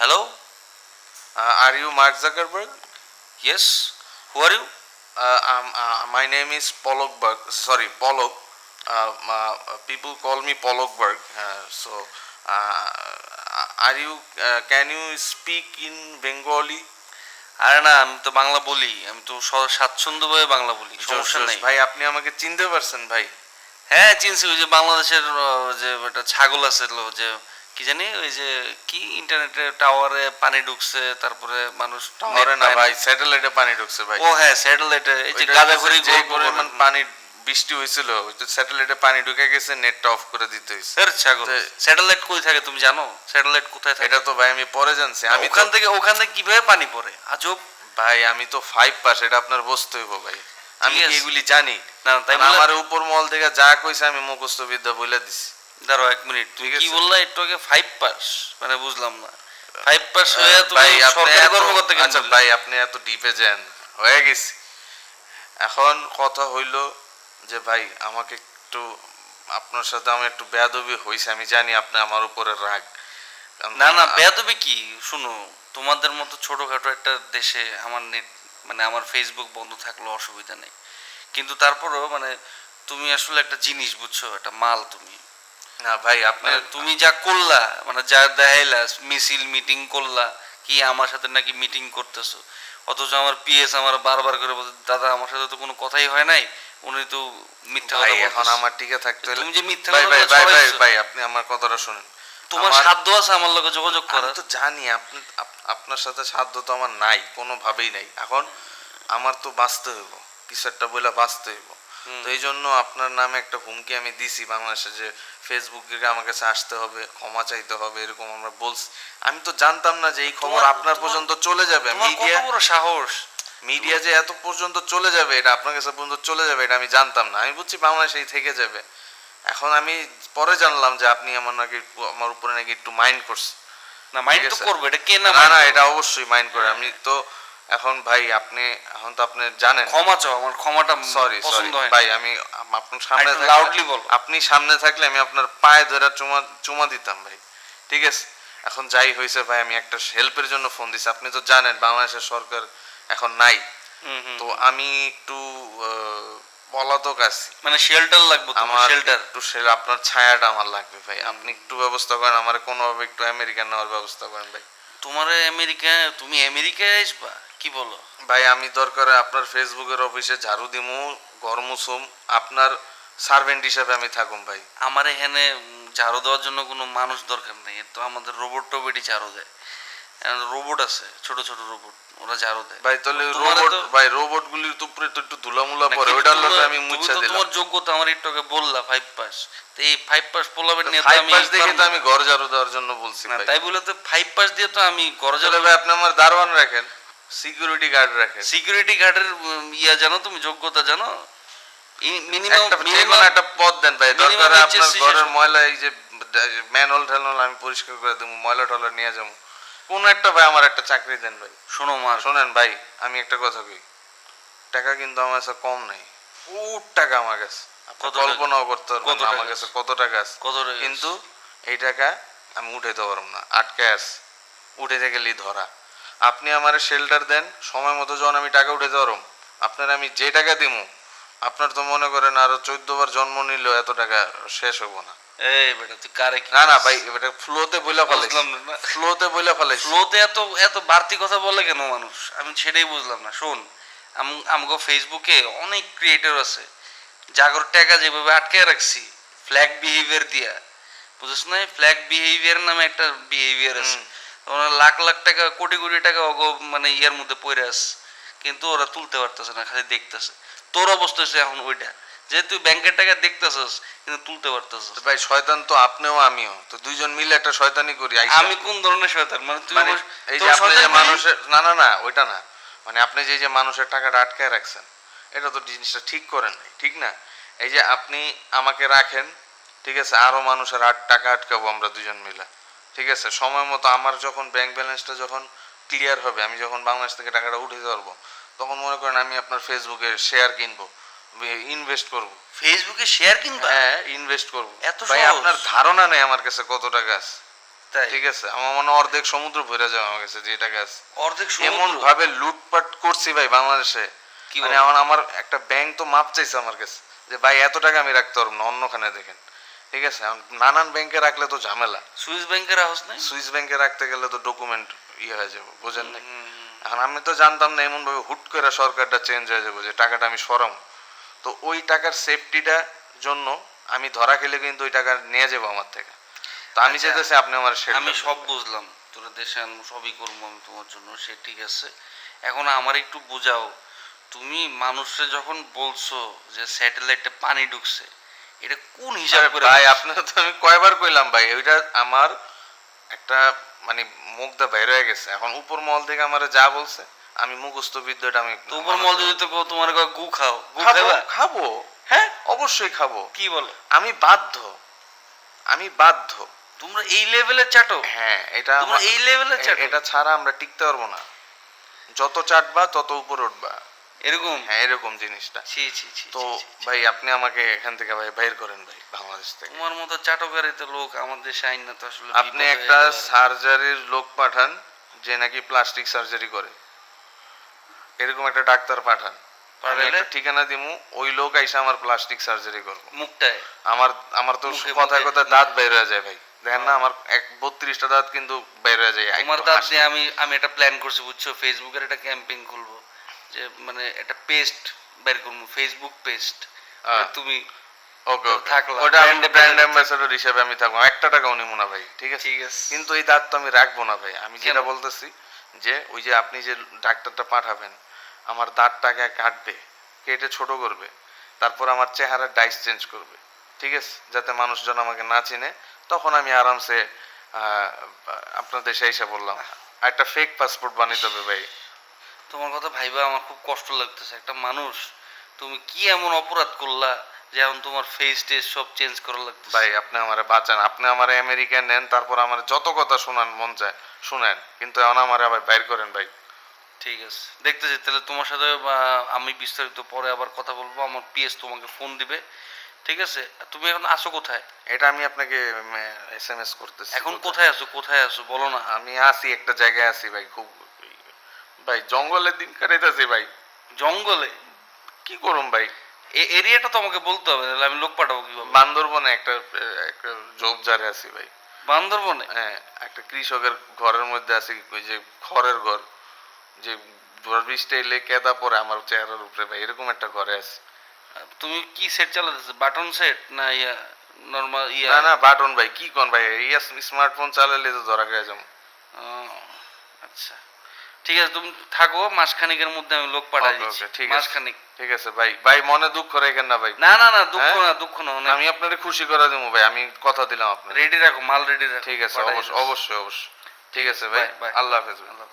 Hello? Uh, are you Mark Zuckerberg? Yes? Who are you? Uh, um, uh, my name is Polok Berg. Sorry, Polok. Uh, uh, people call me Polok Berg. Uh, so, uh, are you? Uh, can you speak in Bengali? আরে না আমি তো বাংলা বলি আমি তো স্বাচ্ছন্দ্যভাবে বাংলা বলি সমস্যা নেই ভাই আপনি আমাকে চিনতে পারছেন ভাই হ্যাঁ চিনছি ওই যে বাংলাদেশের যে একটা ছাগল আছে যে কি জানি ওই যে কি ইন্টারনেটে টাওয়ারে পানি ঢুকছে তারপরে মানুষ টাওয়ারে না ভাই স্যাটেলাইটে পানি ঢুকছে ভাই। ও হ্যাঁ স্যাটেলাইটে এই যে ওইটা গাদা হচ্ছে ঘুরি যে পরিমাণ পানি বৃষ্টি হয়েছিল স্যাটেলাইটে পানি ঢুকে গেছে নেটটা অফ করে দিতে হয়েছে। ছাগল স্যাটেলাইট কই থাকে তুমি জানো? স্যাটেলাইট কোথায় থাকে? এটা তো ভাই আমি পরে জানছি। আমি ওখান থেকে ওখান থেকে কীভাবে পানি পড়ে? আজব। ভাই আমি তো ফাইভ পাস এটা আপনার বুঝতে হইব ভাই। আমি এগুলি জানি। না, তাই আমার উপর মহল থেকে যা কইছে আমি মুখস্থ বিদ্যা বলে দিছি। দাঁড়াও এক মিনিট তুমি কি। বললা একটু আগে ফাইভ পাস মানে বুঝলাম না। ফাইভ পাস হয়ে ভাই আপনি কর্মকর্তা আচ্ছা ভাই আপনি এত ডিপে যান হয়ে গেছি। এখন কথা হইল যে ভাই আমাকে একটু আপনার সাথে আমার একটু বেয়াদবি হয়েছে আমি জানি আপনি আমার উপরে রাগ। না না বেয়াদবি কি? শুনো তোমাদের মতো ছোটখাটো একটা দেশে আমার নেট মানে আমার ফেসবুক বন্ধ থাকলেও অসুবিধা নেই। কিন্তু তারপরেও মানে তুমি আসলে একটা জিনিস বুঝছ একটা মাল তুমি। না ভাই আপনি তুমি যা করলা মানে যা দেখাইলা মিছিল মিটিং করলা কি আমার সাথে নাকি মিটিং করতেছো? অথচ আমার পিএস আমার বারবার করে বলছে দাদা আমার সাথে তো কোনো কথাই হয় নাই। উনি তো মিথ্যা কথা এখন আমার টিকে থাকতে হলে তুমি যে মিথ্যা ভাই ভাই ভাই ভাই ভাই আপনি আমার কথাটা শুনেন। তোমার সাধ্য আছে আমার লগে যোগাযোগ করার? তো জানি আপনি আপনার সাথে সাধ্য তো আমার নাই কোনোভাবেই নাই। এখন আমার তো বাঁচতে হইব কিছু একটা বলে বাঁচতে হইব। তো এই জন্য আপনার নামে একটা হুমকি আমি দিছি বাংলাদেশে যে ফেসবুকে আমার কাছে আসতে হবে ক্ষমা চাইতে হবে এরকম আমরা বলছি। আমি তো জানতাম না যে এই খবর আপনার পর্যন্ত চলে যাবে। মিডিয়া বড় সাহস? মিডিয়া যে এত পর্যন্ত চলে যাবে এটা আপনার কাছে পর্যন্ত চলে যাবে এটা আমি জানতাম না। আমি বুঝছি বাংলাদেশেই থেকে যাবে। এখন আমি পরে জানলাম যে আপনি আমার নাকি আমার উপরে নাকি একটু মাইন্ড করছেন না মাইন্ড তো। করবে এটা কে না না? এটা অবশ্যই মাইন্ড করে। আমি তো এখন ভাই আপনি এখন তো আপনি জানেন। ক্ষমা চাও আমার ক্ষমাটা সরি সরি ভাই আমি আপনার সামনে loudly বলো। আপনি সামনে থাকলে আমি আপনার পায়ে ধরে চুমা চুমা দিতাম ভাই। ঠিক আছে? এখন যাই হয়েছে ভাই আমি একটা হেল্পের জন্য ফোন দিছি। আপনি তো জানেন বাংলাদেশের সরকার এখন নাই। তো আমি একটু পলাতক আছি। মানে শেল্টার লাগবে আমার শেল্টার একটু সে- আপনার ছায়াটা আমার লাগবে ভাই। আপনি একটু ব্যবস্থা করেন আমার কোনোভাবে একটু আমেরিকান নেওয়ার ব্যবস্থা করেন ভাই। তোমার আমেরিকা তুমি আমেরিকায় আসবা? কি বলো? ভাই আমি দরকারে আপনার ফেসবুকের অফিসে ঝাড়ু দিমু মুছুম আপনার সার্ভেন্ট হিসাবে আমি থাকুম ভাই। আমার এখানে ঝাড়ু দেওয়ার জন্য কোনো মানুষ দরকার নেই। তো আমাদের রোবট টোবেটই ঝাড়ু দেয়। রোবট আছে ছোট ছোট রোবট ওরা ঝাড়ু দেয়। ভাই তাহলে রোবট ভাই রোবট গুলির তো উপরে তো একটু ধুলামুলা পরে লগে আমি মুছা দিলাম। তোমার যোগ্যতা আমার একটু আগে বললা ফাইভ পাস তো এই ফাইভ পাস পোলাবেন নিয়ে তো ফাইভ আমি পাস দেখে তো আমি ঘর ঝাড়ু দেওয়ার জন্য বলছি না ভাই। তাই বলে তো ফাইভ পাস দিয়ে তো আমি ঘরে তাহলে ভাই আপনি আমার দারোয়ান রাখেন। সিকিউরিটি গার্ড রাখেন। সিকিউরিটি গার্ডের ইয়া জানো তুমি যোগ্যতা জানো? মিনিমাম কোনো একটা পদ দেন ভাই। দরকার আপনার ঘরের ময়লা এই যে ম্যানহোল ট্যানহোল আমি পরিষ্কার করে দেবো ময়লা টয়লা নিয়ে যাব। কোন একটা ভাই আমার একটা চাকরি দেন ভাই। শোনো মার শোনেন ভাই আমি একটা কথা কই। টাকা কিন্তু আমার কাছে কম নাই। বহুত টাকা আমার কাছে? কল্পনাও করতে পারবেন কত না আমার কাছে কত টাকা আছে। কত কিন্তু এই টাকা আমি উঠাইতে পারব না। আটকে আছে। উঠাইতে গেলেই ধরা। আপনি আমার শেল্টার দেন সময় মতো যখন আমি টাকা উঠাইতে পারব আপনার আমি যে টাকা দিমু আপনার তো মনে করেন আরও চোদ্দ বার জন্ম নিলেও এত টাকা শেষ হব না। এই বেটা তুই কারে না না ভাই এটা ফ্লোতে বইলা। ফ্লোতে বইলা ফ্লোতে এত এত বাড়তি কথা বলে কেন মানুষ? আমি সেটাই বুঝলাম না শোন। আমগো ফেসবুকে অনেক ক্রিয়েটর আছে জাগর টাকা যেভাবে আটকে রাখছি ফ্ল্যাগ বিহেভিয়ার দিয়া। বুঝছ না? ফ্ল্যাগ বিহেভিয়ার নামে একটা বিহেভিয়ার আছে। ওরা লাখ লাখ টাকা কোটি কোটি টাকা অগো মানে ইয়ার মধ্যে পড়ে আছে। কিন্তু ওরা তুলতে পারতেছে না খালি দেখতেছে। তোর অবস্থা হচ্ছে এখন ওইটা যে তুই ব্যাংকের টাকা দেখতেছস কিন্তু তুলতে পারতেছস। তো ভাই শয়তান তো আপনিও আমিও। তো দুইজন মিলে একটা শয়তানি করি আমি কোন ধরনের শয়তান? মানে তুই মানে এই যে আপনি যে মানুষের না না না ওইটা না। মানে আপনি যে যে মানুষের টাকাটা আটকায় রাখছেন এটা তো জিনিসটা ঠিক করেন নাই ঠিক না? এই যে আপনি আমাকে রাখেন ঠিক আছে আরও মানুষের আট টাকা আটকাবো আমরা দুজন মিলে। ঠিক আছে সময় মতো আমার যখন ব্যাংক ব্যালেন্সটা যখন ক্লিয়ার হবে আমি যখন বাংলাদেশ থেকে টাকাটা উঠে পারব তখন মনে করেন আমি আপনার ফেসবুকে শেয়ার কিনবো ইনভেস্ট করব। ফেসবুকে শেয়ার কিনবা? হ্যাঁ ইনভেস্ট করব। এত ভাই আপনার ধারণা নেই আমার কাছে কত টাকা আছে। ঠিক আছে আমার মনে অর্ধেক সমুদ্র ভরে যাবে আমার কাছে যে টাকা আছে। অর্ধেক এমন ভাবে লুটপাট করছি ভাই বাংলাদেশে। কি মানে বলো? আমার একটা ব্যাংক তো মাপ চাইছে আমার কাছে যে ভাই এত টাকা আমি রাখতে পারব না অন্যখানে দেখেন। ঠিক আছে নানান ব্যাংকে রাখলে তো ঝামেলা। সুইস ব্যাংকের হাউস নাই? সুইস ব্যাংকে রাখতে গেলে তো ডকুমেন্ট ইয়ে হয়ে যাবে বুঝেন না এখন আমি তো জানতাম না এমন ভাবে হুট করে সরকারটা চেঞ্জ হয়ে যাবে যে টাকাটা আমি সরাম তো ওই টাকার সেফটিটা জন্য আমি ধরা খেলে কিন্তু ওই টাকা নিয়ে যাব আমার থেকে। তো আমি আচ্ছা, যেতেছি আপনি আমার আমি সব বুঝলাম। তোরা দেশে আনব সবই করব আমি তোমার জন্য সে ঠিক আছে। এখন আমার একটু বুঝাও তুমি মানুষে যখন বলছো যে স্যাটেলাইটে পানি ঢুকছে এটা কোন হিসাব করে ভাই? আপনার তো আমি কয়বার কইলাম ভাই ওইটা আমার একটা মানে মুখটা বের হয়ে গেছে। এখন উপর মহল থেকে আমার যা বলছে আমি মুখস্থ বিদ্যাটা আমি উপর মল যদি তো তোমার গু খাও গু খাবা খাব। হ্যাঁ? অবশ্যই খাব। কি বলো? আমি বাধ্য আমি বাধ্য। তোমরা এই লেভেলে চাটো? হ্যাঁ এটা তোমরা এই লেভেলে চাটো? এটা ছাড়া আমরা টিকতে পারব না। যত চাটবা তত উপরে উঠবা। এরকম? হ্যাঁ এরকম জিনিসটা। ছি ছি ছি তো। ভাই আপনি আমাকে এখান থেকে ভাই বাইর করেন ভাই বাংলাদেশ থেকে। তোমার মতো চাটকারিতে লোক আমাদের সাইন না তো আসলে আপনি একটা সার্জারির লোক পাঠান যে নাকি প্লাস্টিক সার্জারি করে। এরকম একটা ডাক্তার পাঠান। একটা ঠিকানা দিমু ওই লোক আইসা আমার প্লাস্টিক সার্জারি করব। মুখটায়? আমার আমার তো মুখে- কথা দাঁত বের হয়ে যায় ভাই। দেখেন না আমার এক বত্রিশটা দাঁত কিন্তু বের হয়ে যায় একটু দাঁত দিয়ে আমি আমি একটা প্ল্যান করছি বুঝছ? ফেসবুকের একটা ক্যাম্পেইন খুলবো। যে মানে একটা পেস্ট বের করব ফেসবুক পেস্ট হ্যাঁ। তুমি ওকে ওকে। ওটা আমি ব্র্যান্ড অ্যাম্বাসেডর হিসেবে আমি থাকব। একটা টাকাও নিবো না ভাই ঠিক আছে? ঠিক আছে। কিন্তু এই দাঁত তো আমি রাখব না ভাই। আমি যেটা বলতেছি যে ওই যে আপনি যে ডাক্তারটা পাঠাবেন আমার দাঁতটাকে কাটবে কেটে ছোট করবে তারপর আমার চেহারার ডাইস চেঞ্জ করবে ঠিক আছে? যাতে মানুষজন আমাকে না চিনে। তখন আমি আরামসে আহ, আপনার দেশে এসে বললাম একটা ফেক পাসপোর্ট বানিয়ে দেবে ভাই। তোমার কথা ভাইবা আমার খুব কষ্ট লাগতেছে। একটা মানুষ তুমি কি এমন অপরাধ করলা যে এখন তোমার ফেস টেস সব চেঞ্জ করা লাগতেছে? ভাই আপনি আমারে বাঁচান। আপনি আমার আমেরিকা নেন তারপর আমার যত কথা শোনান মন চায় শুনেন। কিন্তু এখন আমার আবার বাইর করেন ভাই। ঠিক আছে। দেখতেছি তাহলে তোমার সাথে আমি বিস্তারিত পরে আবার কথা বলব। আমার পিএস তোমাকে ফোন দিবে। ঠিক আছে? তুমি এখন আসো কোথায়? এটা আমি আপনাকে এস এম এস করতেছি এখন কোথায় আছো? কোথায় আছো? বলো না। আমি আছি একটা জায়গায় আছি ভাই খুব ভাই জঙ্গলের দিন কাটাইতেছি ভাই। জঙ্গলে? কি করুম ভাই? এই এরিয়াটা তো আমাকে বলতে হবে আমি লোক পাঠাবো কীভাবে? বান্দরবনে একটা একটা জব জারে আছি ভাই। বান্দরবনে? হ্যাঁ একটা কৃষকের ঘরের মধ্যে আছি ওই যে খড়ের ঘর। যে ঝড় বৃষ্টি এলে কেদা পরে আমার চেহারার উপরে ভাই এরকম একটা ঘরে আছে। তুমি কি সেট চালাতেছো? বাটন সেট না ইয়া নর্মাল ইয়া? না না বাটন ভাই কি কোন ভাই? ইয়া স্মার্টফোন চালালে তো ধরা খেয়ে যাব। আচ্ছা। ঠিক আছে তুমি থাকো মাসখানিকের মধ্যে আমি লোক পাঠাই দিচ্ছি। okay, ঠিক আছে। মাসখানিক। ঠিক আছে ভাই। ভাই মনে দুঃখ রেখেন না ভাই। না না না দুঃখ হ্যাঁ? না দুঃখ না আমি আপনারে খুশি করে দেবো ভাই। আমি কথা দিলাম আপনার রেডি রাখো মাল রেডি রাখো। ঠিক আছে অবশ্যই অবশ্যই অবশ্যই। ঠিক আছে ভাই. আল্লাহ হাফেজ আল্লাহ।